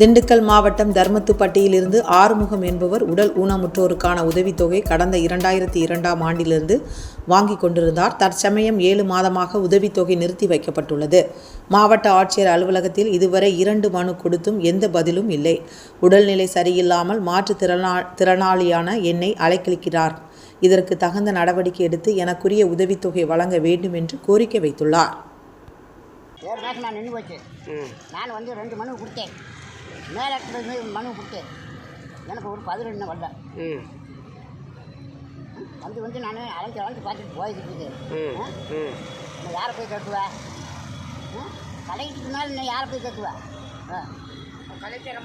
திண்டுக்கல் மாவட்டம் தர்மத்துப்பட்டியிலிருந்து ஆறுமுகம் என்பவர் உடல் ஊனமுற்றோருக்கான உதவித்தொகை கடந்த இரண்டாயிரத்தி இரண்டாம் ஆண்டிலிருந்து வாங்கிக் கொண்டிருந்தார். தற்சமயம் ஏழு மாதமாக உதவித்தொகை நிறுத்தி வைக்கப்பட்டுள்ளது. மாவட்ட ஆட்சியர் அலுவலகத்தில் இதுவரை இரண்டு மனு கொடுத்தும் எந்த பதிலும் இல்லை. உடல்நிலை சரியில்லாமல் மாற்றுத்திறனா திறனாளியான என்னை அலைக்கழிக்கிறார். இதற்கு தகுந்த நடவடிக்கை எடுத்து எனக்குரிய உதவித்தொகை வழங்க வேண்டும் என்று கோரிக்கை வைத்துள்ளார். ஏழு மாதம் நான் நின்று போச்சு. நான் வந்து ரெண்டு மனு கொடுத்தேன். மேலிடத்துலேருந்து மனு கொடுத்தேன் எனக்கு ஒரு பதில் இன்னும் வரல வந்து வந்து நான் அலைஞ்சு அலைஞ்சு பார்த்துட்டு ஆ? ம். இன்னும் யாரை போய் கட்டுவேன் கலெக்டருக்கு மேலே இன்னும் யாரை போய் கட்டுவேன் கலெக்டர்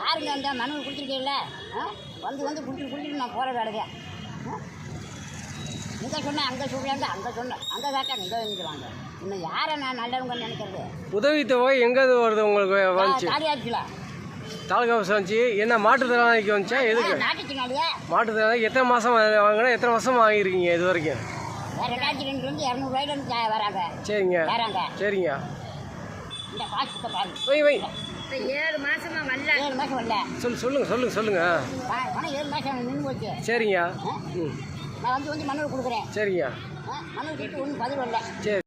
யாருங்க அந்த மனு கொடுத்துருக்கீங்கள வந்து வந்து கொடுத்துட்டு கொடுத்துட்டு நான் போகிற வேலைங்க இங்கே சொன்னேன் அங்கே சொல்கிறேன் அங்கே சொன்னேன் அங்கே கேட்டேன் இங்கே நினைக்கிறாங்க இன்னும் யாரை நான் நல்லவங்கன்னு நினைக்கிறது? உதவித்தொகை எங்கேருந்து வருது உங்களுக்கு வந்துச்சு காலியாச்சுல தாலுகா ஆஃபீஸ் வந்துச்சு. என்ன மாற்றுத்திறனாளிக்கு வந்துச்சா? எதுக்கு? நாட்டுச்சினாடியே மாற்றுத்திறனாளி எத்தனை மாதம் வாங்கினா? எத்தனை வருஷம் வாங்கியிருக்கீங்க இது வரைக்கும்? ரெண்டாயிரத்தி ரெண்டுலேருந்து இரநூறுவாயிலேருந்து வராங்க. சரிங்க. வராங்க சரிங்க. இந்த பாருங்க. ஏழு மாசமா வரல. ஏழு மாசம் வரல. சொல் சொல்லுங்கள் சொல்லுங்கள் சொல்லுங்கள் ப- பணம் ஏழு மாசம் நின்று போச்சு. சரிங்க? ம். நான் வந்து வந்து மனு கொடுக்குறேன். சரிங்க. ஆ? மனு கொடுத்து ஒன்றும் பதில் வரல. சரி.